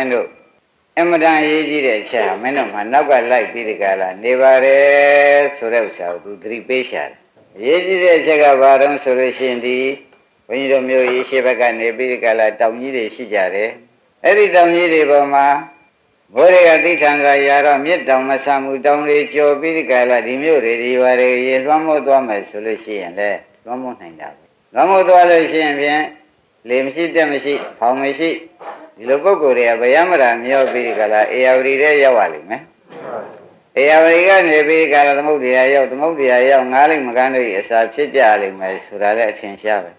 င်းတို့အမတန်ရေးကြီးတဲ့အချက်ဟာမင်းတို့မှနောက်ကလိုက်ပြီးဒီကလာနေပါရဲဆိုတဲ့ဥစ္စာကိုသူသတိပေးရှာတယ်ရေးကြီးတဲ့အချက်ကဘာတော့ဆိုလို့ရှိရင်ဒီဘုန်းကြီးတို့မျိုးရေးရှိဘက်ကနေပြီးဒီကလာတောင်ကြီးတွေရှိကြတယ်အဲ့ဒီတောင်ကြီးတွေပေါ်မှာဘိုးတွေကသိထံကရာတော့မြစ်တောင်မဆာမှုတောင်တွေကြော်ပြီးဒီကလာဒီမျိုးတွေဒီဘာတွေရေလွှမ်းမိုးသွားမယ်ဆိုလို့ရှိရင်လေလွှမ်းမိုးနိုင်တာပဲလွှမ်းမိုးသွားလို့ရှိရင်ဖြင့် လေမရှိတက်မရှိဖောင်မရှိဒီလိုပုံကိုယ်တွေကဗယမရာမြောက်ပြီးကြလားအေယဝရီတဲ့ရောက်ပါလိမ့်မယ်အေယဝရီကနေပြီးကြလားသမုတ်တရားရောက်သမုတ်တရားရောက်ငားလိုက်မကန်းလို့အစာဖြစ်ကြလိမ့်မယ်ဆိုတာလည်းအထင်ရှားပဲ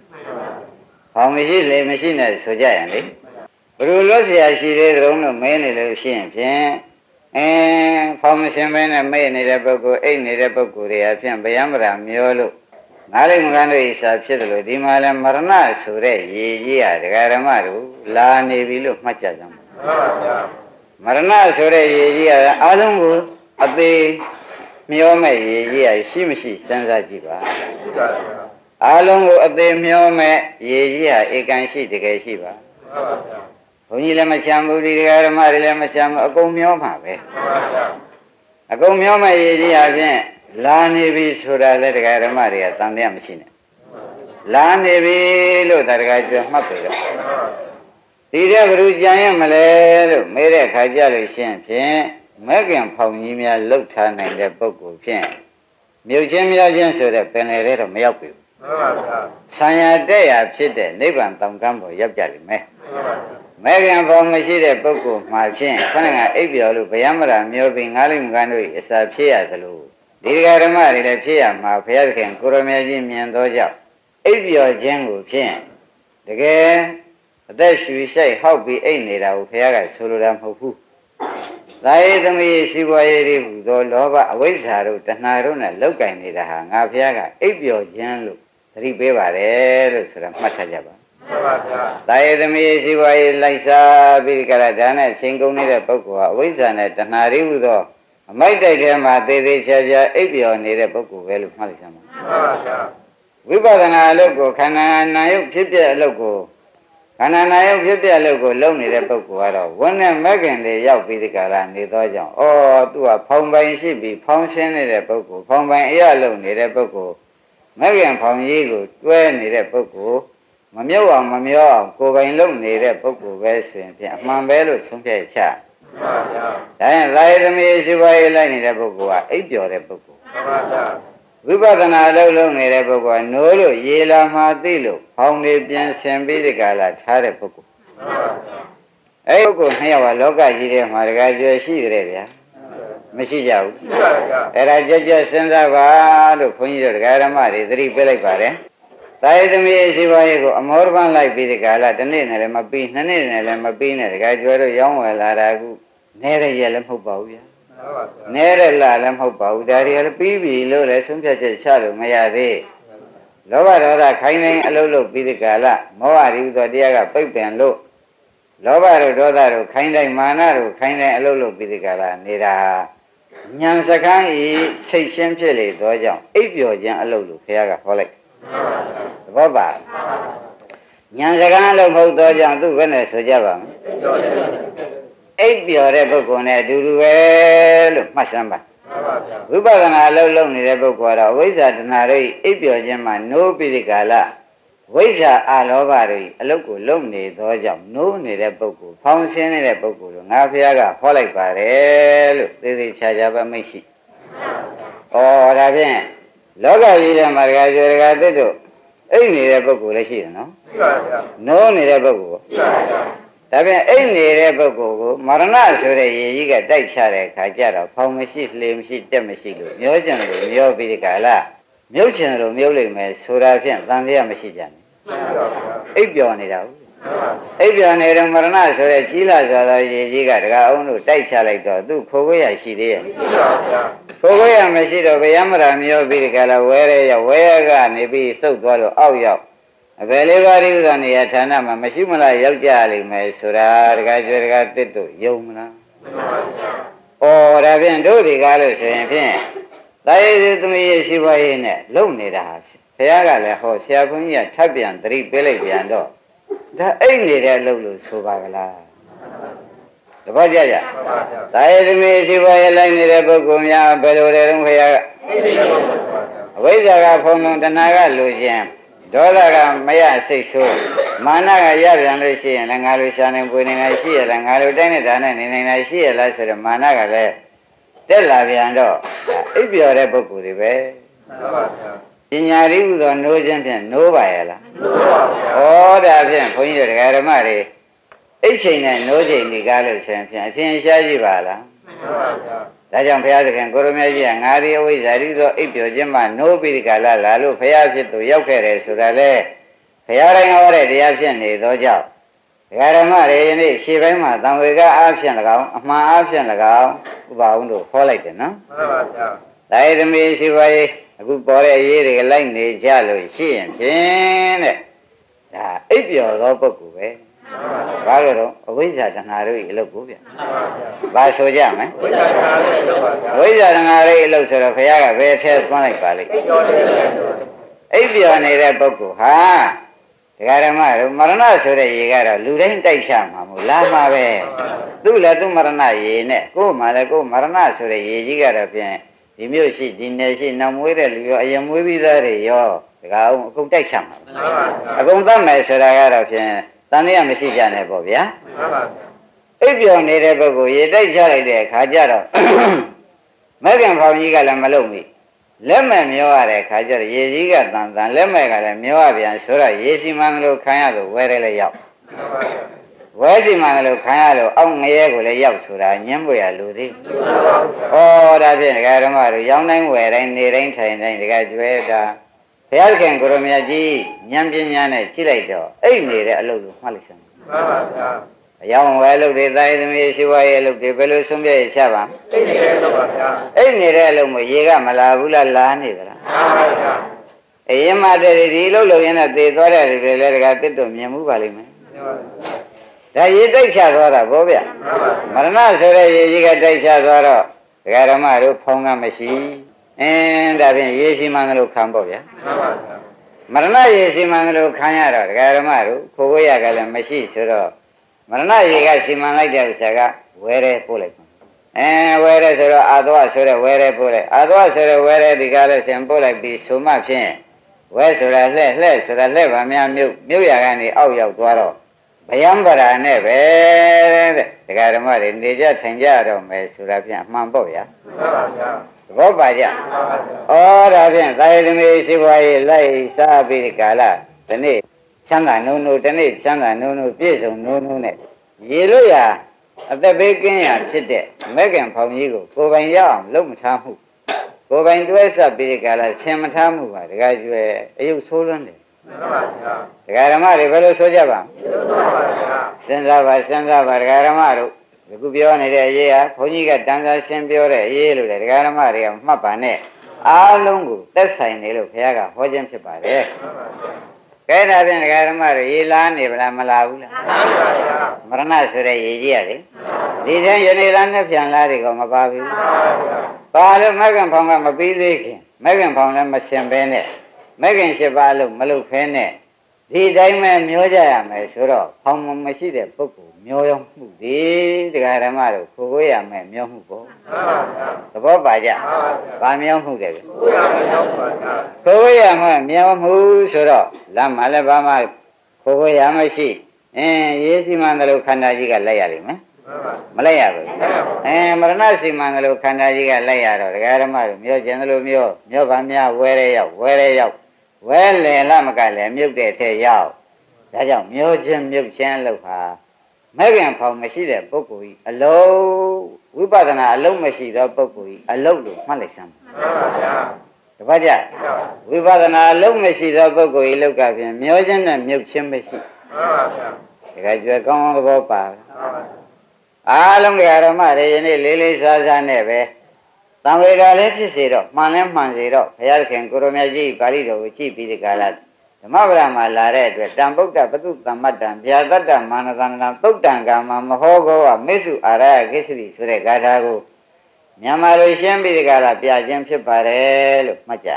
ဖောင်မရှိလေမရှိနဲ့ဆိုကြရင်လေဘယ်လိုလို့ဆရာရှိတဲ့တုံးလို့မင်းနေလို့ရှိရင်ဖြင့်အင်းဖောင်မရှင်မဲနဲ့မဲနေတဲ့ပုဂ္ဂိုလ်အိတ်နေတဲ့ပုဂ္ဂိုလ်တွေအဖြစ်ဗယမရာမျောလို့ ငါးလိမ့်မကန်းတို့ဤစာဖြစ်တယ်လို့ဒီမှာလဲမရဏဆိုတဲ့ရေကြီးရဒကာရမတို့လာနေပြီလို့မှတ်ကြကြမှာမှန်ပါဗျာမရဏဆိုတဲ့ရေကြီးရအားလုံးကိုအသေးမျောမဲ့ရေကြီးရရှိမရှိစဉ်းစားကြည့်ပါရှိပါဗျာအားလုံးကိုအသေးမျောမဲ့ရေကြီးရဧကန်ရှိတကယ်ရှိပါမှန်ပါဗျာဘုန်းကြီးလည်းမချမ်းဘူးဒီဒကာရမတွေလည်းမချမ်းဘူးအကုန်မျောမှာပဲမှန်ပါဗျာအကုန်မျောမဲ့ရေကြီးရဖြင့် လာနေပြီဆိုတာလည်းဒကာရမတွေကတန်တရားမရှိနဲ့လာနေပြီလို့တရကကြွမှတ်ပြီတော့ဒီတဲ့ဘ누구ကြံရမလဲလို့မေးတဲ့ခါကြလို့ရှင်းဖြင့်မဲခင်ဖောင်ကြီးများလှုပ်ထားနိုင်တဲ့ပုဂ္ဂိုလ်ဖြင့်မြုပ်ချင်းမြောက်ချင်းဆိုတဲ့ပင်လေတဲ့တော့မရောက်ပြီမှန်ပါဗျာဆံရတဲ့ရဖြစ်တဲ့နိဗ္ဗာန်တောင်ကမ်းပေါ်ရောက်ကြလိမ့်မယ်မှန်ပါဗျာမဲခင်ဖောင်မရှိတဲ့ပုဂ္ဂိုလ်မှာဖြင့်ခဏကအိပ်ပျော်လို့ဗျာမရာမျောပြီးငားလိမ့်မကန်တို့၏အစာဖြစ်ရသလို ဒီဃာဓမ္မတွေလည်းဖြစ်ရမှာဘုရားသခင်ကိုရမေကြီးမြင်သောကြောင့်အိပ်ပျော်ခြင်းကိုဖြင့်တကယ်အသက်ရှူရှိုက်ဟောက်ပြီးအိပ်နေတာကိုဘုရားကဆိုလိုတာမဟုတ်ဘူး။သာယေသမီးရှိပွားရေးတွေဟူသောလောဘအဝိဇ္ဇာတို့တဏှာတို့နဲ့လောက်ကင်နေတာဟာငါဘုရားကအိပ်ပျော်ခြင်းလို့သတိပေးပါတယ်လို့ဆိုတာမှတ်ထားကြပါမှန်ပါဗျာ။သာယေသမီးရှိပွားရေးလိုက်စားပြီးကြတာဒါနဲ့ချိန်ကုန်နေတဲ့ပုဂ္ဂိုလ်ဟာအဝိဇ္ဇာနဲ့တဏှာတွေဟူသော အမိုက်တိုက်ထဲမှာသေးသေးချာချာအိပ်ပျော်နေတဲ့ပုဂ္ဂိုလ်ပဲလို့မှတ်လိုက်ကြပါမှန်ပါဗျာဝိပဿနာအလုပ်ကိုခန္ဓာနာယုတ်ဖြစ်ပြအလုပ်ကိုခန္ဓာနာယုတ်ဖြစ်ပြအလုပ်ကိုလုပ်နေတဲ့ပုဂ္ဂိုလ်ကတော့ဝန်းနဲ့မက္ခင်တွေရောက်ပြီးဒီကလာနေသောကြောင့်ဩသူကဖောင်ပိုင်ရှိပြီးဖောင်ရှင်းနေတဲ့ပုဂ္ဂိုလ်ဖောင်ပိုင်အရလုပ်နေတဲ့ပုဂ္ဂိုလ်မက္ခင်ဖောင်ကြီးကိုတွဲနေတဲ့ပုဂ္ဂိုလ်မမြုပ်အောင်မမျောအောင်ကိုယ်ပိုင်လုပ်နေတဲ့ပုဂ္ဂိုလ်ပဲဆိုရင်ဖြင့်အမှန်ပဲလို့ဆုံးဖြတ်ချ မှန်ပါဗျာဒါရင်သာယသမီးရှိပါရေးလိုက်နေတဲ့ပုဂ္ဂိုလ်ကအိပ်ပျော်တဲ့ပုဂ္ဂိုလ်မှန်ပါဗျာဝိပဿနာအလုပ်လုပ်နေတဲ့ပုဂ္ဂိုလ်ကနိုးလို့ရေလာမှသိလို့ဖောင်းနေပြန်ဆင်ပြီးဒီကလာထားတဲ့ပုဂ္ဂိုလ်မှန်ပါဗျာအဲ့ဒီပုဂ္ဂိုလ်နှစ်ယောက်ကလောကကြီးထဲမှာတကယ်ကျွယ်ရှိကြတယ်ဗျာမရှိကြဘူးရှိပါဗျာအဲ့ဒါကြက်ကြက်စဉ်းစားပါလို့ခွန်ကြီးတို့တရားဓမ္မတွေသတိပေးလိုက်ပါတယ် တာယသမီးရှိပါရဲ့ကိုအမောရပန်းလိုက်ပြီးဒီကလာတစ်နေ့နဲ့လည်းမပြီးနှစ်နေ့နဲ့လည်းမပြီးနဲ့တကယ်ကျွယ်တို့ရောင်းဝယ်လာတာကူနဲရရဲ့လည်းမဟုတ်ပါဘူးဗျာမှန်ပါဗျာနဲရလာလည်းမဟုတ်ပါဘူးဒါတွေကလည်းပြီးပြီလို့လည်းဆုံးဖြတ်ချက်ချလို့မရသေးဘူးလောဘဒေါသခိုင်းတိုင်းအလုံးလုံးပြီးဒီကလာမောဟရိဥသောတရားကပိတ်ပင်လို့လောဘတို့ဒေါသတို့ခိုင်းတိုင်းမာနတို့ခိုင်းတိုင်းအလုံးလုံးပြီးဒီကလာနေတာဉာဏ်စကန်းဤစိတ်ရှင်းဖြစ်လေသောကြောင့်အိပ်ပျော်ခြင်းအလုံးလို့ဘုရားကဟောလိုက် သဘောပါဉာဏ်စကန်းအလုံးမဟုတ်သောကြောင့်သူ့ဘယ်နဲ့ဆိုကြပါမလဲပြောတယ်မှန်အိပ်ပျော်တဲ့ပုဂ္ဂိုလ်နဲ့အတူတူပဲလို့မှတ်စမ်းပါပါဗျာဝိပဿနာအလုံးလုံးနေတဲ့ပုဂ္ဂိုလ်ကတော့အဝိဇ္ဇာတဏှာတို့၏အိပ်ပျော်ခြင်းမှာနိုးပြီးဒီကာလဝိဇ္ဇာအလောဘတို့၏အလုတ်ကိုလုံနေသောကြောင့်နိုးနေတဲ့ပုဂ္ဂိုလ်ဖောင်းရှင်းနေတဲ့ပုဂ္ဂိုလ်တို့ငါဖះကဟောလိုက်ပါတယ်လို့သေသေးချာချာပဲမိတ်ရှိ။ဩဒါဖြင့် လောကကြီးထဲမှာဒကာကျော်ဒကာသစ်တို့အိပ်နေတဲ့ပုဂ္ဂိုလ်လည်းရှိတယ်နော်ရှိပါဗျာ။နိုးနေတဲ့ပုဂ္ဂိုလ်ရှိပါဗျာဒါဖြင့်အိတ်နေတဲ့ပုဂ္ဂိုလ်ကိုမရဏဆိုတဲ့ရေကြီးကတိုက်ချတဲ့အခါကျတော့ဖောင်မရှိလှေမရှိတက်မရှိလို့မျောကျင်လို့မျောပြီးဒီကလာမြုပ်ချင်လို့မြုပ်လိမ့်မယ်ဆိုတာဖြင့်တန်တရားမရှိကြနဲ့ရှိပါဗျာအိပ်ပျော်နေတာဟုတ်မှန်ပါ အိပ်ပျော်နေတော့မရဏဆိုတဲ့ကြီးလာစွာသောရေကြီးကတကအောင်လို့တိုက်ချလိုက်တော့သူခိုးခွေးရရှိသေးရဲ့ရှိပါဗျာခိုးခွေးရမရှိတော့ဗျာမရာမျောပြီးဒီကလာဝဲရဲရောက်ဝဲရကနေပြီးစုပ်သွားလို့အောက်ရောက်အဘယ်လေးပါးဒီဥစ္စာနေရာဌာနမှာမရှိမလားရောက်ကြလိမ့်မယ်ဆိုတာတကယ်ကြွယ်တကယ်တစ်တို့ယုံမလားမှန်ပါဗျာ။အော်ဒါဖြင့်တို့ဒီကားလို့ဆိုရင်ဖြင့်တာယေသသမီးရဲ့ရှိပါရေးနဲ့လုံနေတာဟာဘုရားကလည်းဟောဆရာဘုန်းကြီးကထပ်ပြန်သတိပေးလိုက်ပြန်တော့ ဒါအိတ်နေတဲ့အလုပ်လို့ဆိုပါကလားတပတ်ကြကြမှန်ပါဗျာသာယသမီးရှိပါရဲ့လိုက်နေတဲ့ပုဂ္ဂိုလ်များဘယ်လိုလဲတော့ခရကအိတ်နေလို့ပါဗျာအဝိဇ္ဇာကဖုံလုံးတဏှာကလူချင်းဒေါသကမရစိတ်ဆိုးမာနကရပြန်လို့ရှိရင်လည်းငါလိုရှာနေပွေနေတာရှိရလားငါလိုတိုင်းနေတာနဲ့နေနေတာရှိရလားဆိုတော့မာနကလည်းတက်လာပြန်တော့ဒါအိပ်ပျော်တဲ့ပုဂ္ဂိုလ်တွေပဲမှန်ပါဗျာ ပညာရည်ဟူသောနိုးခြင်းဖြင့်နိုးပါရဲ့လားလို့ပါဗျာဩဒါဖြင့်ဘုန်းကြီးတို့ဓမ္မတွေအိတ်ချိန်နဲ့နိုးချိန်ဒီကားလို့ဆိုရင်ဖြင့်အထင်ရှားကြည့်ပါလားမှန်ပါဗျာဒါကြောင့်ဘုရားသခင်ကိုရမကြီးကငါဒီအဝိဇ္ဇာရိသောအိပ်ပျော်ခြင်းမှနိုးပြီးဒီကလာလာလို့ဘုရားဖြစ်သူရောက်ခဲ့တယ်ဆိုတာလေဘုရားတိုင်းဟောတဲ့တရားဖြစ်နေသောကြောင့်ဒကာဓမ္မတွေယနေ့ရှေ့ပိုင်းမှာသံဝေကအားဖြင့်၎င်းအမှန်အားဖြင့်၎င်းဥပအောင်တို့ခေါ်လိုက်တယ်နော်မှန်ပါဗျာဒါရသမီးရှိပါရဲ့ အခုပေါ်တဲ့အရေးတွေကလိုက်နေကြလို့ရှိရင်ဖြင့်တဲ့ဒါအိပ်ပျော်သောပုဂ္ဂိုလ်ပဲမှန်ပါဗျာဘာလို့တော့အဝိဇ္ဇာတဏှာတို့၏အလုပ်ကိုဗျမှန်ပါဗျာဘာဆိုကြမလဲဝိဇ္ဇာကာလေးလို့ပါဗျာဝိဇ္ဇာတဏှာတို့၏အလုပ်ဆိုတော့ဘုရားကဘယ်ထဲသွန်းလိုက်ပါလိမ့်အိတ်တော်လေးလို့အိပ်ပျော်နေတဲ့ပုဂ္ဂိုလ်ဟာဒကာဓမ္မတို့မရဏဆိုတဲ့ရေကတော့လူတိုင်းတိုက်ချမှာမို့လာမှာပဲသူ့လည်းသူ့မရဏရေနဲ့ကိုယ်မှလည်းကိုယ်မရဏဆိုတဲ့ရေကြီးကတော့ဖြင့် ဒီမျိုးရှိဒီနယ်ရှိနောက်မွေးတဲ့လူရောအရင်မွေးပြီးသားတွေရောဒကာအောင်အကုန်တိုက်ချမှာမှန်ပါဗျာအကုန်သတ်မယ်ဆိုတာကတော့ဖြင့်တန်တရားမရှိကြနဲ့ပေါ့ဗျာမှန်ပါဗျာအိပ်ပျော်နေတဲ့ပုဂ္ဂိုလ်ရေတိုက်ချလိုက်တဲ့အခါကျတော့မဂ္ဂင်ဖောင်ကြီးကလည်းမလုံဘူးလက်မဲ့မျောရတဲ့အခါကျတော့ရေကြီးကတန်တန်လက်မဲ့ကလည်းမျောရပြန်ဆိုတော့ရေစီမံကလေးခံရလို့ဝဲရဲလည်းရောက်မှန်ပါဗျာ ဝဲစီမံကလေးခံရလို့အောက်ငရဲကိုလည်းရောက်ဆိုတာညှင်းပွေရလူသေးမှန်ပါဗျာဩဒါဖြင့်ဒကာဓမ္မတို့ရောင်းတိုင်းဝယ်တိုင်းနေတိုင်းထိုင်တိုင်းဒကာကျွဲတာဘုရားခင်ကိုရမကြီးဉာဏ်ပညာနဲ့ကြည့်လိုက်တော့အိတ်နေတဲ့အလုပ်လို့မှတ်လိုက်စမ်းမှန်ပါဗျာအယောင်ဝဲလုပ်တွေတာယသမီးရှိဝါရဲ့လုပ်တွေဘယ်လိုဆုံးဖြတ်ရချပါအိတ်နေလို့ပါဗျာအိတ်နေတဲ့အလုပ်မရေကမလာဘူးလားလာနေသလားမှန်ပါဗျာအရင်မှတည်းဒီအလုပ်လုပ်ရင်တော့သေသွားတဲ့လူတွေလည်းတကတစ်တော့မြင်မှုပါလိမ့်မယ် ဒါရေတိုက်ချသွားတာဗောဗျမရဏဆိုတဲ့ရေကြီးကတိုက်ချသွားတော့ဒကာဓမ္မတို့ဖောင်းကမရှိအင်းဒါဖြင့်ရေရှိမှန်လို့ခံပေါ့ဗျာမရဏရေစီမံကလေးခံရတော့ဒကာဓမ္မတို့ခိုးဝဲရကလည်းမရှိဆိုတော့မရဏရေကစီမံလိုက်တဲ့ဥစ္စာကဝဲရဲပို့လိုက်အဲဝဲရဲဆိုတော့အာသောဆိုတဲ့ဝဲရဲပို့လိုက်အာသောဆိုတဲ့ဝဲရဲဒီကားလည်းဆင်ပို့လိုက်ပြီးဆိုမှဖြင့်ဝဲဆိုတာလှဲ့လှဲ့ဆိုတာလှဲ့ပါများမြုပ်မြုပ်ရကနေအောက်ရောက်သွားတော့ဗ ယံပရာနဲ့ပဲတဲ့ဒကာဓမ္မတွေနေကြထိုင်ကြတော့မယ်ဆိုတာဖြင့်အမှန်ပေါ့ဗျာသဘောပါကြဩဒါဖြင့်သာယသမီးရှိပွားရေးလိုက်စားပြီးဒီကာလဒီနေ့ချမ်းသာနုံနုံဒီနေ့ချမ်းသာနုံနုံပြည့်စုံနုံနုံနဲ့ရေလို့ရအသက်ဘေးကင်းရဖြစ်တဲ့မက်ကင်ဖောင်ကြီးကိုကိုယ်ပိုင်ရအောင်လုပ်မထားမှုကိုယ်ပိုင်တွဲဆက်ပြီးဒီကာလဆင်မထားမှုပါတကယ်ကျွဲအယုတ်ဆိုးလွန်းတယ် ဒကာဓမ္မတွေဘယ်လိုဆိုကြပါစဉ်းစားပါစဉ်းစားပါဒကာဓမ္မတို့ဒီခုပြောနေတဲ့အရေးဟာဘုန်းကြီးကတန်ဆာရှင်းပြောတဲ့အရေးလို့လေဒကာဓမ္မတွေကမှတ်ပါနဲ့အားလုံးကိုသက်ဆိုင်နေလို့ဘုရားကဟောခြင်းဖြစ်ပါတယ်။ကဲဒါဖြင့်ဒကာဓမ္မတို့ရေလာနေဗလားမလာဘူးလား။မရဏဆိုတဲ့ရေကြီးရလေ။ဒီတဲ့ယနေ့လားနဲ့ပြန်လာတွေကမပါဘူး။ပါလို့မဂ္ဂင်ဖောင်ကမပြီးသေးခင်မဂ္ဂင်ဖောင်လည်းမရှင်ဘဲနဲ့ မဂ္ဂင်၈ပါးလို့မလုပ်ဖဲနဲ့ဒီတိုင်းပဲမျောကြရမယ်ဆိုတော့ဖောင်မရှိတဲ့ပုဂ္ဂိုလ်မျောရောမှုဒီဒကာဓမ္မတို့ကိုကိုရမယ်မျောမှုပေါ့သဘောပါကြ။ဗာမျောမှုတယ်ဗျ။ခိုးဝေးရမှာမြောင်မှုဆိုတော့လမ်းမှာလည်းဘာမှခိုးဝေးရမရှိအင်းရေးစီမံတယ်လို့ခန္ဓာကြီးကလိုက်ရလိမ့်မယ်မလိုက်ရဘူးအင်းမရဏစီမံတယ်လို့ခန္ဓာကြီးကလိုက်ရတော့ဒကာဓမ္မတို့မြောကျင်တယ်လို့မြောမြောဗာများဝဲရဲရောက်ဝဲရဲရောက် ဝဲလေလမကလည်းမြုပ်တဲ့ထဲရောက်ဒါကြောင့်မြောချင်းမြုပ်ချင်းလို့ဟာမဲ့ခင်ဖောင်မရှိတဲ့ပုဂ္ဂိုလ်ကြီးအလုံးဝိပဿနာအလုံးမရှိသောပုဂ္ဂိုလ်ကြီးအလုံးလို့မှတ်လိုက်စမ်းတပတ်ကြဝိပဿနာအလုံးမရှိသောပုဂ္ဂိုလ်ဤလောက်ကဖြင့်မျောခြင်းနဲ့မြုပ်ခြင်းမရှိတခါကျွဲကောင်းကောင်းသဘောပါအားလုံးတရားဓမ္မတွေယနေ့လေးလေးစားစားနဲ့ပဲ တံဝေကလည်းဖြစ်စေတော့မှန်လဲမှန်စေတော့ဘုရားသခင်ကိုရမကြီးပါဠိတော်ကိုကြည့်ပြီးဒီကလာဓမ္မပဒမှာလာတဲ့အတွက်တံဗုဒ္ဓပတုသမ္မတ္တံဗျာတတ္တမာနသန္တံသုတ်တံကာမမဟောကောဝမေစုအာရယကိစ္စရိဆိုတဲ့ဂါထာကိုမြန်မာလိုရှင်းပြီးဒီကလာပြခြင်းဖြစ်ပါတယ်လို့မှတ်ကြ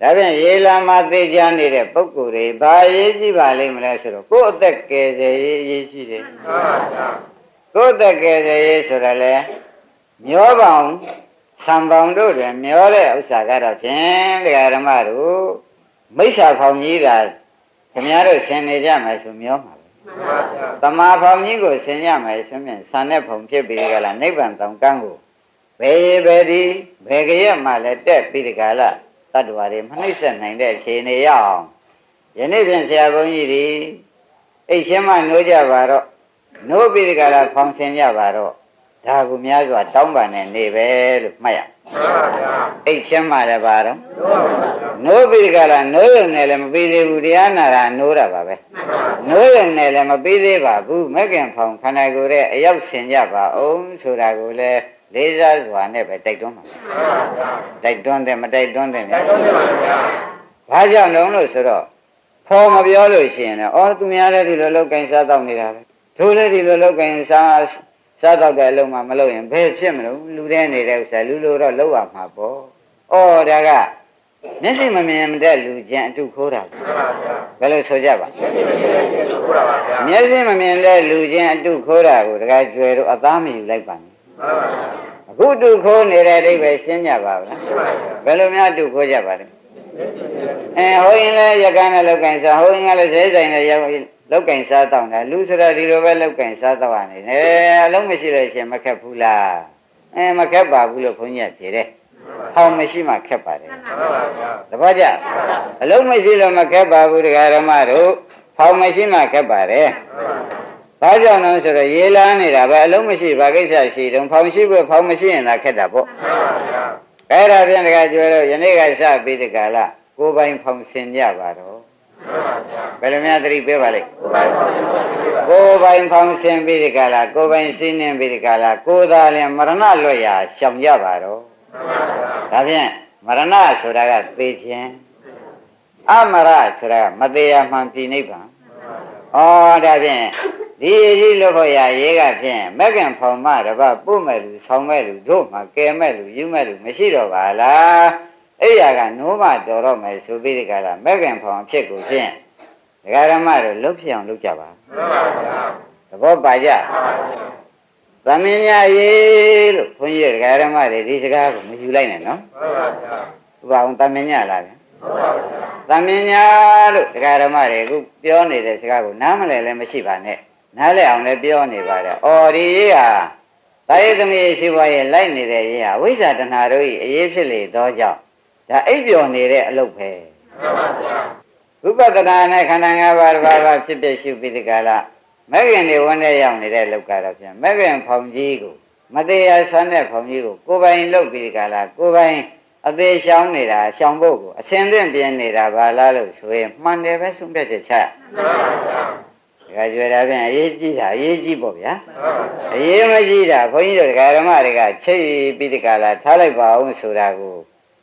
ဒါဖြင့်ရေလာမှာသိကြနေတဲ့ပုဂ္ဂိုလ်တွေဘာရေးကြည့်ပါလိမ့်မလဲဆိုတော့ကိုယ့်အသက်ကယ်ဆယ်ရေးအရေးကြီးတယ်မှန်ပါဗျာကိုယ့်အသက်ကယ်ဆယ်ရေးဆိုတော့လေ မျောပေါင်ဆံပေါင်တို့တွင်မျောတဲ့ဥစ္စာကတော့ဖြင့်တရားဓမ္မတို့မိစ္ဆာဖောင်ကြီးတာခင်ဗျားတို့ဆင်နေကြမယ်ဆိုမျောမှာပဲမှန်ပါဗျာတမာဖောင်ကြီးကိုဆင်ကြမယ်ဆိုရင်ဆန်တဲ့ဖုံဖြစ်ပြီးကြလားနိဗ္ဗာန်တောင်ကန်းကိုဘယ်ရေဘယ်ဒီဘယ်ကြရက်မှလည်းတက်ပြီးကြလားတတ္တဝါတွေမနှိမ့်ဆက်နိုင်တဲ့အခြေအနေရအောင်ယနေ့ဖြင့်ဆရာဘုန်းကြီးဒီအိတ်ရှင်းမနိုးကြပါတော့နိုးပြီးကြလားဖောင်ဆင်ကြပါတော့ ဒါကူများစွာတောင်းပန်တဲ့နေပဲလို့မှတ်ရမှန်ပါဗျာအိတ်ရှင်းမလည်းပါတော့လို့ပါဗျာနိုးပြီးကြလားနိုးရုံနဲ့လည်းမပြီးသေးဘူးတရားနာတာနိုးတာပါပဲနိုးရုံနဲ့လည်းမပြီးသေးပါဘူးမက်ကင်ဖောင်ခန္ဓာကိုယ်ရဲ့အရောက်ဆင်ကြပါအောင်ဆိုတာကိုလည်းလေးစားစွာနဲ့ပဲတိုက်တွန်းပါမှန်ပါဗျာတိုက်တွန်းတယ်မတိုက်တွန်းတယ်တိုက်တွန်းပါဗျာဘာကြောင့်လုံးလို့ဆိုတော့ဖော်မပြောလို့ရှိရင်လည်းအော်သူများလည်းဒီလိုလောက်ကင်စားတော့နေတာပဲတို့လည်းဒီလိုလောက်ကင်စား စားတော့တဲ့အလုံးမှမလုပ်ရင်ဘယ်ဖြစ်မလို့လူတဲ့နေတဲ့ဥစ္စာလူလိုတော့လောက်ရမှာပေါ့အော်ဒါကမျက်စိမမြင်တဲ့လူကျန်အတုခိုးတာမှန်ပါဗျာဘယ်လိုဆိုကြပါဒီနေ့ဒီနေ့လို့ခေါ်တာပါဗျာမျက်စိမမြင်တဲ့လူချင်းအတုခိုးတာကိုတခါကျွယ်တော့အသားမယူလိုက်ပါနဲ့မှန်ပါဗျာအခုတုခိုးနေတဲ့အဓိပ္ပာယ်ရှင်းကြပါဗလားမှန်ပါဗျာဘယ်လိုများတုခိုးကြပါလဲအဲဟိုရင်လည်းရကန်းနဲ့လောက်ကင်စားဟိုရင်ကလည်းဇဲဆိုင်နဲ့ရောက် လောက်ကင်စားတောင်းတာလူဆိုတာဒီလိုပဲလောက်ကင်စားတော့ရနေတယ်အလုံးမရှိလို့ရှင်မခက်ဘူးလားအဲမခက်ပါဘူးလို့ခွန်ကြီးကဖြေတယ်ဟောင်းမရှိမှခက်ပါတယ်မှန်ပါဗျာတပည့်ကြအလုံးမရှိလို့မခက်ပါဘူးတရားဓမ္မတို့ဟောင်းမရှိမှခက်ပါတယ်မှန်ပါဗျာဘာကြောင့်လဲဆိုတော့ရေလာနေတာပဲအလုံးမရှိဘာကိစ္စရှိတုံးဖောင်ရှိပဲဖောင်မရှိရင်သာခက်တာပေါ့မှန်ပါဗျာအဲ့ဒါဖြင့်တကကျွဲတော့ယနေ့ကစပြီးဒီကလာကိုယ်ပိုင်ဖောင်ဆင်ကြပါတော့မှန်ပါဗျာ ဘယ်လိုများသတိပေးပါလိမ့်ဘုရားပေါ်နေပါပြီပါကိုယ်ပိုင်ဖောင်ဆင်ပြီးဒီကလာကိုယ်ပိုင်စည်းနှင်းပြီးဒီကလာကိုယ်သာလျှင်မရဏလွတ်ရာရှောင်ကြပါတော့မှန်ပါဗျာဒါဖြင့်မရဏဆိုတာကသေခြင်းအမရဆိုတာကမသေးရမှန်ပြည်နိဗ္ဗာန်ဩဒါဖြင့်ဒီအရေးလို့ဖို့ရရေးကဖြင့်မက္ကံဖောင်မတပတ်ပို့မဲ့လူဆောင်းမဲ့လူတို့မှကဲမဲ့လူယူမဲ့လူမရှိတော့ပါလား အဲ့ရကနိုးမတော်တော့မယ်ဆိုပြီးဒီကလာမက္ကံဖောင်ဖြစ်ကိုဖြင့်ဒကာရမတို့လှုပ်ဖြစ်အောင်လုပ်ကြပါမှန်ပါဗျာသဘောပါကြမှန်ပါဗျာသမင်းညာရေးလို့ခွန်ကြီးဒကာရမတွေဒီစကားကိုမယူလိုက်နဲ့နော်မှန်ပါဗျာဥပအောင်သမင်းညာလားဗျမှန်ပါဗျာသမင်းညာလို့ဒကာရမတွေအခုပြောနေတဲ့စကားကိုနားမလည်လည်းမရှိပါနဲ့နားလည်အောင်လည်းပြောနေပါတယ်။အော်ဒီရေးဟာသာယသမီးရှိပါရဲ့လိုက်နေတဲ့ရေးဟာဝိဇ္ဇာတဏှာတို့၏အရေးဖြစ်လေသောကြောင့် ဒါအိပ်ပျော်နေတဲ့အလုပ်ပဲမှန်ပါဗျာ။ဝိပဿနာနဲ့ခန္ဓာ၅ပါးတစ်ပါးပါဖြစ်ဖြစ်ရှုပြီးဒီကလာမဂ္ဂင်တွေဝန်းထဲရောက်နေတဲ့လောက်ကတော့ပြန်မဂ္ဂင်ဖောင်ကြီးကိုမတရားဆန်းတဲ့ဖောင်ကြီးကိုကိုယ်ပိုင်လုပ်ပြီးဒီကလာကိုယ်ပိုင်အသေးရှောင်းနေတာရှောင်းဖို့ကိုအစင်သင့်ပြင်းနေတာဘာလားလို့ဆိုရင်မှန်တယ်ပဲဆုံးဖြတ်ချက်ချမှန်ပါဗျာ။ဒါကြွယ်တာပြန်အရေးကြီးတာအရေးကြီးပေါ့ဗျာမှန်ပါဗျာ။အရေးမကြီးတာဘုန်းကြီးတို့ဒကာဓမ္မတွေကချိတ်ပြီးဒီကလာထားလိုက်ပါအောင်ဆိုတာကို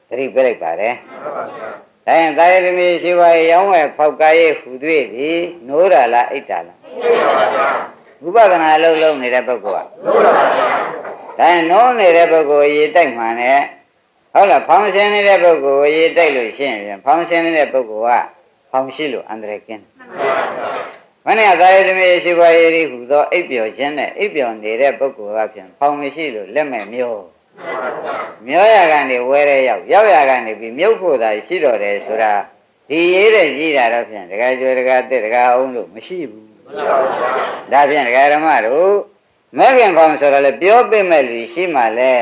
သတိပေးလိုက်ပါတယ်မှန်ပါဗျာ။ဒါရင်တာယသမီးရှိပါရဲ့ရောင်းဝယ်ဖောက်ကားရဲ့ဟူတွေ့သည်နိုးတာလားအိတ်တာလားမှန်ပါဗျာ။ဥပဒနာအလုံးလုံးနေတဲ့ပုဂ္ဂိုလ်ကလို့ပါဗျာဒါရင်နိုးနေတဲ့ပုဂ္ဂိုလ်ရေတိုက်မှန်နဲ့ဟုတ်လားဖောင်ဆင်းနေတဲ့ပုဂ္ဂိုလ်ရေတိုက်လို့ရှိရင်ဖောင်ဆင်းနေတဲ့ပုဂ္ဂိုလ်ကဖောင်ရှိလို့အန္တရာယ်ကင်းတယ်မှန်ပါဗျာမနေ့ကသာယသမီးရှိပါရဲ့ဒီဟူသောအိပ်ပျော်ခြင်းနဲ့အိပ်ပျော်နေတဲ့ပုဂ္ဂိုလ်ကဖြင့်ဖောင်မရှိလို့လက်မဲ့မျိုး မျောရကနေဝဲရဲရောက်ရောက်ရကနေပြီးမြုပ်ဖို့သာရှိတော့တယ်ဆိုတာဒီရေးတဲ့ကြီးတာတော့ဖြင့်တကယ်ကြွယ်တကယ်တက်တကယ်အောင်လို့မရှိဘူးမှန်ပါဗျာဒါဖြင့်ဒကာဓမ္မတို့မဲခင်ဖောင်ဆိုတော့လေပြောပြမဲ့လူရှိမှလဲ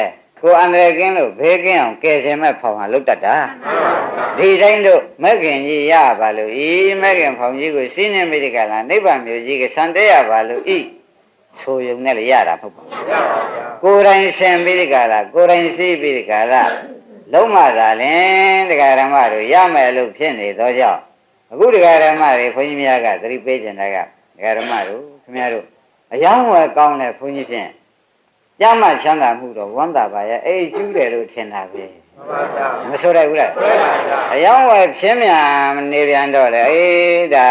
ကိုအန္တရာယ်ကင်းလို့ဘေးကင်းအောင်ကယ်ခြင်းမဲ့ဖောင်ဟာလုတ်တတ်တာမှန်ပါဗျာဒီတိုင်းတို့မဲခင်ကြီးရပါလို့ဤမဲခင်ဖောင်ကြီးကိုစီးနေမိဒီကလာနိဗ္ဗာန်မျိုးကြီးကစံတဲ့ရပါလို့ဤ ဆိုယုံနဲ့လေရတာမဟုတ်ပါဘူးရပါဗျာကိုယ်တိုင်ဆင်ပြီးဒီကလာကိုယ်တိုင်စီးပြီးဒီကလာလုံးမသာလင်တရားဓမ္မတို့ရမယ်လို့ဖြစ်နေသောကြောင့်အခုတရားဓမ္မတွေဘုန်းကြီးများကသတိပေးကြတာကတရားဓမ္မတို့ခင်ဗျားတို့အယောင်းဝယ်ကောင်းတဲ့ဘုန်းကြီးဖြင့်ကြမ်းမှချမ်းသာမှုတော့ဝမ်းသာပါရဲ့အေးကျူးတယ်လို့ထင်တာပဲမှန်ပါဗျာမဆိုရဘူးလားဆွဲပါဗျာအယောင်းဝယ်ဖြင်းမြန်နေပြန်တော့လေအေးဒါ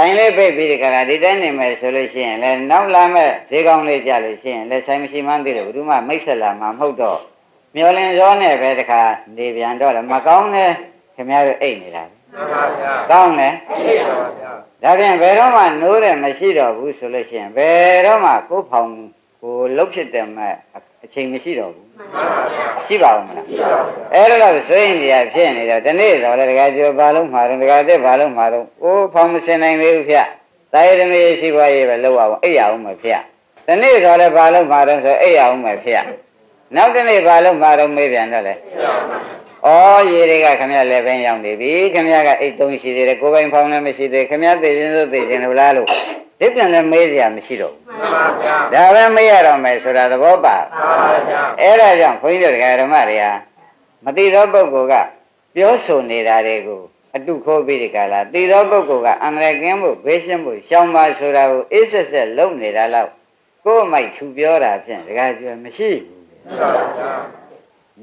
ဆိုင်လေးပိတ်ပြီးဒီကလာဒီတိုင်းနေမယ်ဆိုလို့ရှိရင်လည်းနောက်လာမဲ့ဈေးကောင်းလေးကြလို့ရှိရင်လည်းဆိုင်မရှိမှန်းသိတယ်ဘယ်သူမှမိတ်ဆက်လာမှာမဟုတ်တော့မျောလင်းစောနဲ့ပဲတခါနေပြန်တော့လေမကောင်းတဲ့ခင်ဗျားတို့အိတ်နေတာလေမှန်ပါဗျာကောင်းတယ်ရှိပါဗျာဒါဖြင့်ဘယ်တော့မှနိုးတယ်မရှိတော့ဘူးဆိုလို့ရှိရင်ဘယ်တော့မှကိုယ်ဖောင်ကိုလှုပ်ဖြစ်တယ်မဲ့အ ချိန်မရှိတော့ဘူးမှန်ပါဗျာရှိပါဦးမလားရှိပါဗျာအဲ့ဒါတော့ဆိုရင်ကြီးဖြစ်နေတော့ဒီနေ့တော့လေတခါကျော်ဘာလုံးမှာတော့တခါတက်ဘာလုံးမှာတော့အိုးဖောင်မစင်နိုင်သေးဘူးဗျတာယသမီးရှိပါရဲ့ပဲလောက်အောင်အိပ်ရအောင်မဗျဒီနေ့တော့လေဘာလုံးမှာတော့ဆိုအိပ်ရအောင်မဗျနောက်တစ်နေ့ဘာလုံးမှာတော့မေးပြန်တော့လေရှိပါဗျာ ဩရေတွေကခမရလည်းပဲရောက်နေပြီခမရကအိတ်သုံးရှိသေးတယ်ကိုယ်ပိုင်ဖောင်းလည်းမရှိသေးခမရသိချင်းစိုးသိချင်းလို့လားလို့ဒီပြန်လည်းမေးစရာမရှိတော့ဘူးမှန်ပါဗျာဒါပဲမေးရတော့မယ်ဆိုတာသဘောပါမှန်ပါဗျာအဲ့ဒါကြောင့်ခွင်းတို့တရားဓမ္မတွေဟာမတိသောပုဂ္ဂိုလ်ကပြောဆိုနေတာတွေကိုအတုခိုးပြီးဒီကလာတိသောပုဂ္ဂိုလ်ကအန္တရာယ်ကင်းဖို့ဘေးရှင်းဖို့ရှောင်ပါဆိုတာကိုအေးဆက်ဆက်လုပ်နေတာတော့ကိုယ်မိုက်သူပြောတာဖြင့်တကယ်ပြောမရှိဘူးရှိပါဗျာ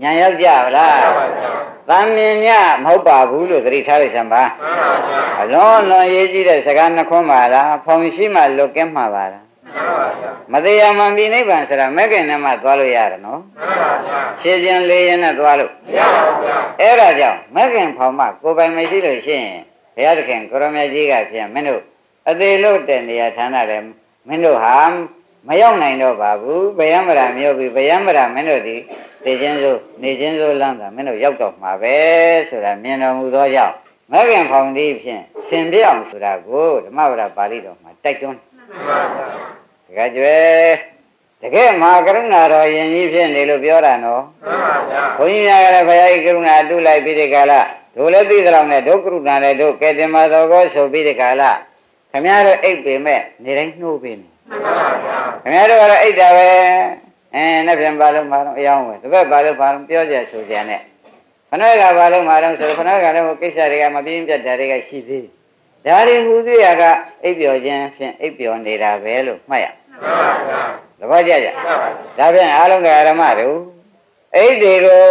ညာရောက်ကြဗလားရှိပါဗျာသံမြင်ညမဟုတ်ပါဘူးလို့သတိထားလိုက်စမ်းပါမှန်ပါဗျာအလွန်လွန်ရေးကြည့်တဲ့စကားနှခွန်းပါလားဖောင်ရှိမှလွတ်ကင်းမှာပါလားမှန်ပါဗျာမတရားမှန်ပြီနိဗ္ဗာန်ဆိုတာမဲ့ခင်နဲ့မှသွားလို့ရတယ်နော်မှန်ပါဗျာခြေချင်းလေးရင်နဲ့သွားလို့ရပါဗျာအဲ့ဒါကြောင့်မဲ့ခင်ဖောင်မှကိုယ်ပိုင်မရှိလို့ရှိရင်ဘုရားသခင်ကိုရမကြီးကဖြင့်မင်းတို့အသေးလို့တဲ့နေရာဌာနလည်းမင်းတို့ဟာမရောက်နိုင်တော့ပါဘူးဗယံမရာမြို့ပြီဗယံမရာမင်းတို့ဒီ နေချင်းစိုးနေချင်းစိုးလမ်းတာမင်းတို့ရောက်တော့မှာပဲဆိုတာမြင်တော်မူသောကြောင့်မဲ့ခင်ဖောင်ဒီဖြင့်စင်ပြအောင်ဆိုတာကိုဓမ္မဝရပါဠိတော်မှာတိုက်တွန်းမှန်ပါဗျာတကယ်ကျွဲတကယ်မှာကရုဏာတော်ယင်ကြီးဖြစ်နေလို့ပြောတာနော်မှန်ပါဗျာဘုန်းကြီးများကလည်းဘုရားကြီးကရုဏာတုလိုက်ပြီးဒီကလာတို့လည်းသိသလောက်နဲ့ဒုက္ခရုဏာလည်းတို့ကဲတင်မတော်ကိုဆိုပြီးဒီကလာခမည်းတော်အိတ်ပေမဲ့နေတိုင်းနှိုးပေးနေမှန်ပါဗျာခမည်းတော်ကတော့အိတ်တာပဲ အဲနှစ်ပြန်ပါလို့မတော့အယောင်းဝင်တစ်ပတ်ပါလို့ပါတော့ပြောကြဆိုကြနဲ့ခဏကပါလို့မတော့ဆိုတော့ခဏကလည်းကိစ္စတွေကမပြင်းပြတ်တာတွေကရှိသေးတယ်ဒါတွေဟူသေးရကအိပ်ပျော်ခြင်းဖြင့်အိပ်ပျော်နေတာပဲလို့မှတ်ရမှန်ပါဗျာသဘောကျကြရပါဗျာဒါဖြင့်အားလုံးတရားဓမ္မတို့အိတ်တွေကို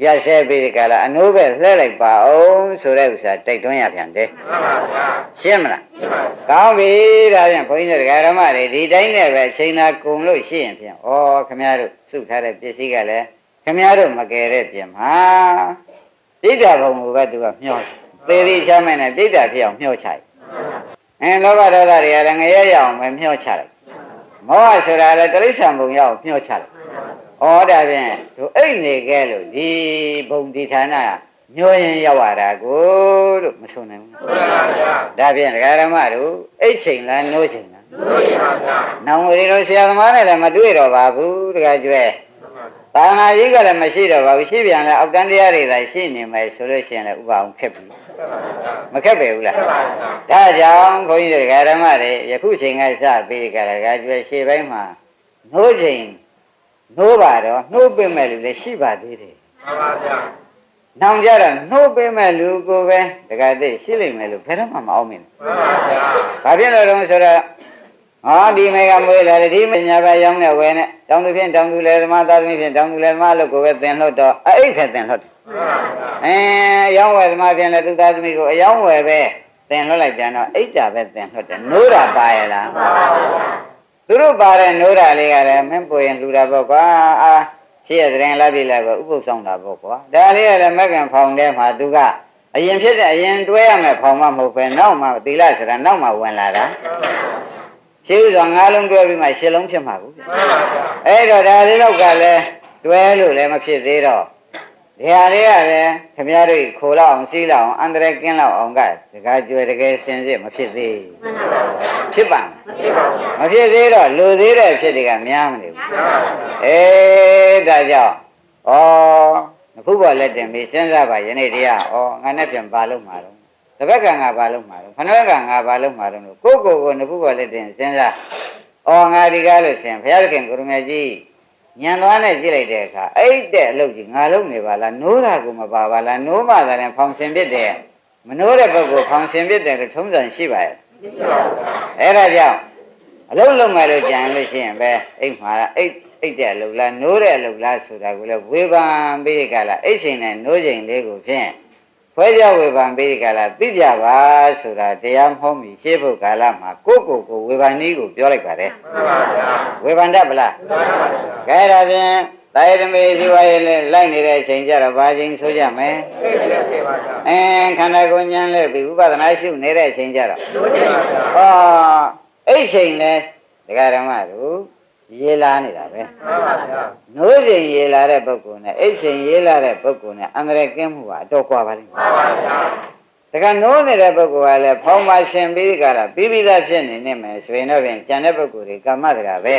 ရဆဲပြီးဒီကလာအနိုးပဲလှဲလိုက်ပါအောင်ဆိုတဲ့ဥစ္စာတိုက်တွန်းရပြန်တယ်မှန်ပါဗျာရှင်းမလားရှိပါဗျာကောင်းပြီဒါဖြင့်ဘုန်းကြီးတို့တရားဓမ္မတွေဒီတိုင်းနဲ့ပဲအချိန်သာကုန်လို့ရှိရင်ဖြင့်ဩခမည်းတော်စုထားတဲ့ပစ္စည်းကလည်းခမည်းတော်မကယ်တဲ့ပြင်မှာပြိတ္တာဘုံကိုပဲသူကမျှောသေးသေးချမ်းမဲ့နဲ့ပြိတ္တာဖြစ်အောင်မျှောချလိုက်အင်းလောဘဒေါသတွေကလည်းငရဲရအောင်ပဲမျှောချလိုက်မောဟဆိုတာလည်းတိရစ္ဆာန်ဘုံရအောင်မျှောချလိုက် ဩဒါဖြင့်သူအိတ်နေခဲ့လို့ဒီဘုံဒီဌာနညှိုးရင်ရောက်လာတာကိုလို့မဆိုနိုင်ဘူးမှန်ပါဗျာဒါဖြင့်ဒကာရမတို့အိတ်ချိန်လားနိုးချိန်လားလို့ရပါဗျာနောင်ဝရီတို့ဆရာသမားနဲ့လည်းမတွေ့တော့ပါဘူးဒကာကျွဲသာသနာကြီးကလည်းမရှိတော့ပါဘူးရှိပြန်လဲအောက်တန်းတရားတွေသာရှိနေမယ်ဆိုလို့ရှိရင်လည်းဥပအောင်ခက်ပြီမခက်ပဲဘူးလားဒါကြောင့်ဘုန်းကြီးတို့ဒကာရမတွေယခုချိန်ကစပြီးကြဒကာကျွဲရှေ့ပိုင်းမှာနိုးချိန် နိုးပါတော့နှိုးပြမဲ့လူလည်းရှိပါသေးတယ်မှန်ပါဗျာ။နောင်ကြတော့နှိုးပေးမဲ့လူကိုပဲတကယ်သိရှိလိမ့်မယ်လို့ဘယ်တော့မှမအောင်မင်းမှန်ပါဗျာ။ဘာဖြစ်လို့လဲဆိုတော့ဟောဒီမေကမွေးလာတယ်ဒီမညာပဲရောင်းနေဝဲနဲ့တောင်းသူဖြင့်တောင်းသူလေသမားသားသမီးဖြင့်တောင်းသူလေသမားလို့ကိုပဲသင်လွတ်တော့အဲ့ဖက်သင်လွတ်တယ်မှန်ပါဗျာ။အဲအယောင်းဝဲသမားဖြင့်လည်းသူသားသမီးကိုအယောင်းဝဲပဲသင်လွတ်လိုက်ပြန်တော့အိတ်တာပဲသင်လွတ်တယ်။နိုးတာပါရဲ့လားမှန်ပါဗျာ။ သူတို့ပါတဲ့နိုးတာလေးကလည်းမင်းပွေရင်လူတာပေါ့ကွာ။အာရှိရတဲ့ရင်လာပြီလားကွာဥပုသ်ဆောင်တာပေါ့ကွာ။ဒါလေးကလည်းမက္ကန်ဖောင်ထဲမှာသူကအရင်ဖြစ်တဲ့အရင်တွဲရမယ်ဖောင်မမဟုတ်ပဲနောက်မှသီလဆိုတာနောက်မှဝင်လာတာရှိဥစွာငါးလုံးတွဲပြီးမှရှစ်လုံးဖြစ်မှာကူမှန်ပါဗျာအဲ့တော့ဒါလေးတော့ကလည်းတွဲလို့လည်းမဖြစ်သေးတော့ ဒီဟာလေးကလည်းခင်ဗျားတို့ခိုးလောက်အောင်စီးလောက်အောင်အန္တရာယ်ကင်းလောက်အောင်ကတကားကျွယ်တကယ်စင်စစ်မဖြစ်သေးဘူးမှန်ပါဗျာဖြစ်ပါမမရှိပါဘူးလားမဖြစ်သေးတော့လူသေးတဲ့ဖြစ်တွေကများမနေဘူးမှန်ပါဗျာအေးဒါကြောင့်ဩခုပေါ်လက်တင်ပြီးစဉ်းစားပါယနေ့တရားဩငါနဲ့ပြန်ပါလို့မှာတော့တပတ်ကငါပါလို့မှာတော့ခဏကငါပါလို့မှာတော့ကိုကိုကိုနှစ်ခုပေါ်လက်တင်စဉ်းစားဩငါဒီကားလို့ရှင်ဘုရားသခင်ကိုရမကြီး ညံသွားနဲ့ကြည့်လိုက်တဲ့အခါအဲ့တဲ့အလုပ်ကြီးငါလုပ်နေပါလားနိုးတာကိုမပါပါလားနိုးမှသာရင်ဖောင်ရှင်ဖြစ်တယ်မနိုးတဲ့ပုဂ္ဂိုလ်ဖောင်ရှင်ဖြစ်တယ်လို့ထုံးစံရှိပါရဲ့မရှိပါဘူးဗျာအဲ့ဒါကြောင့်အလုံးလုံးမယ်လို့ကြံလို့ရှိရင်ပဲအိတ်မှာအိတ်အိတ်တဲ့အလုပ်လားနိုးတဲ့အလုပ်လားဆိုတာကိုလည်းဝေဖန်ပြီးဒီကလာအိတ်ချိန်နဲ့နိုးချိန်လေးကိုဖြင့် ဖွဲကြဝေဖန်ပြီးဒီကလာသိကြပါဆိုတာတရားမဟုတ်မီရှေ့ဖို့ကာလမှာကိုယ့်ကိုယ်ကိုဝေဖန်နည်းကိုပြောလိုက်ပါတယ်မှန်ပါဗျာဝေဖန်တတ်ပလားမှန်ပါဗျာကဲဒါဖြင့်တာယတမေဇီဝရဲ့လဲလိုက်နေတဲ့အချိန်ကျတော့ဘာချိန်ဆိုကြမယ်သိတယ်ပြေပါဗျာအင်းခန္ဓာကိုယ်ဉာဏ်လဲပြီးဥပဒနာရှုနေတဲ့အချိန်ကျတော့တို့ကြပါဗျာဟောအဲ့ချိန်လဲဒကာဓမ္မတို့ ရေလာနေတာပဲမှန်ပါဗျာနိုးချိန်ရေလာတဲ့ပုဂ္ဂိုလ်နဲ့အဲ့ချိန်ရေလာတဲ့ပုဂ္ဂိုလ်နဲ့အန္တရာယ်ကင်းမှုကအတော့ကွာပါလိမ့်မယ်မှန်ပါဗျာတခါနိုးနေတဲ့ပုဂ္ဂိုလ်ကလည်းဖောင်းပါရှင်ပြီးဒီကလာပြီးပြီးသားဖြစ်နေနေမယ်ဆိုရင်တော့ပြင်ကြံတဲ့ပုဂ္ဂိုလ်တွေကမ္မတကာပဲ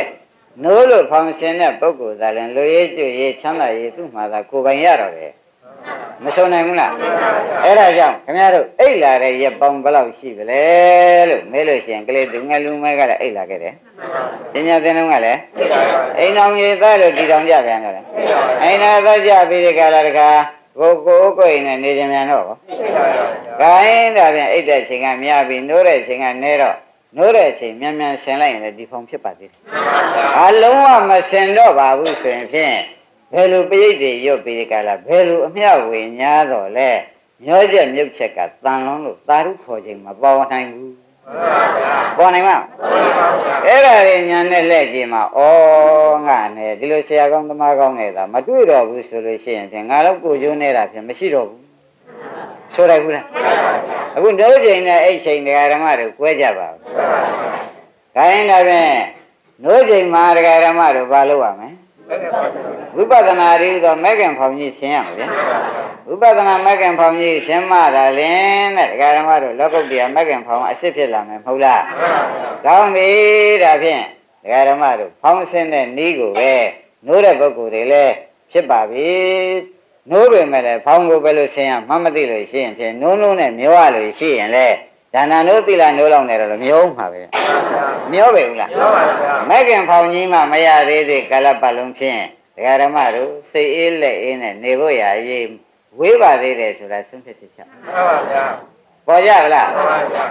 နိုးလို့ဖောင်းရှင်တဲ့ပုဂ္ဂိုလ်သာလည်းလူရေးကျွရေးချမ်းသာရေးသူ့မှာသာကိုယ်ပိုင်ရတော့တယ်မဆုံးနိုင်ဘူးလားအဲ့ဒါကြောင့်ခင်ဗျားတို့အိတ်လာတဲ့ရက်ပေါင်းဘယ်လောက်ရှိပြီလဲလို့မေးလို့ရှိရင်ကလေးသူငယ်လူမဲကလည်းအိတ်လာခဲ့တယ် ပညာသင်လုံးကလည်းသိပါဗျာအိမ်တော်ကြီးသားလို့တည်တော်ကြပြန်တော့တယ်သိပါဗျာအိမ်တော်သားကြပြီးဒီကလာတခါကိုကိုကိုယ်နဲ့နေကြမြန်တော့သိပါဗျာခိုင်းဒါပြန်အိတ်တဲ့ချိန်ကမြပြီနိုးတဲ့ချိန်ကနေတော့နိုးတဲ့ချိန်မြန်မြန်ဆင်လိုက်ရင်လည်းဒီဖုံဖြစ်ပါသေးတယ်အလုံးဝမဆင်တော့ပါဘူးဆိုရင်ဖြင့်ဘယ်လိုပရိတ်တွေရွတ်ပြီးဒီကလာဘယ်လိုအမျှဝေညာတော့လဲမျောချက်မြုပ်ချက်ကတန်လုံးလို့သာဓုခေါ်ချိန်မပေါ်နိုင်ဘူးမှန် ပါဗျာပေါ်နိုင်မလားသိပါဗျာအဲ့ဒါတွေညာနဲ့လက်ကြည့်မှာဩငါနဲ့ဒီလိုဆရာကောင်းသမားကောင်းနေတာမတွေ့တော့ဘူးဆိုလို့ရှိရင်ဖြင့်ငါတော့ကိုကျိုးနေတာဖြင့်မရှိတော့ဘူးဆိုလိုက်ဘူးလားအခုနှိုးချိန်နဲ့အဲ့ချိန်တရားဓမ္မတွေကွဲကြပါဘူးခိုင်းဒါဖြင့်နှိုးချိန်မှာတရားဓမ္မတွေဘာလုပ်ရမလဲ ဝိပဿနာရည်သောမဂ္ဂင်ဖောင်ကြီးရှင်းရမှာဗျာဝိပဿနာမဂ္ဂင်ဖောင်ကြီးရှင်းမှသာလင်တဲ့တရားဓမ္မတို့လောကုတ္တရာမဂ္ဂင်ဖောင်အစစ်ဖြစ်လာမယ်မဟုတ်လားကောင်းပြီဒါဖြင့်ဒကာဓမ္မတို့ဖောင်းဆင်းတဲ့ဤကိုပဲနိုးတဲ့ပုဂ္ဂိုလ်တွေလည်းဖြစ်ပါပြီနိုးပေမဲ့လည်းဖောင်းကိုပဲလို့ဆင်းရမှမသိလို့ရှိရင်ဖြင့်နိုးနိုးနဲ့မျောရလို့ရှိရင်လေ ဒါနနိုးသီလနိုးလောက်နေတော့မျောမှာပဲမျောပဲဘူးလားမှန်ပါဗျာမက်ကင်ဖောင်းကြီးမှမရသေးသေးကာလပတ်လုံးဖြင့်ဒကာဓမ္မတို့စိတ်အေးလက်အေးနဲ့နေဖို့ရအရေးဝေးပါသေးတယ်ဆိုတာသုံးဖြတ်ချက်ချက်မှန်ပါဗျာပေါ်ကြဗလားမှန်ပါဗျာ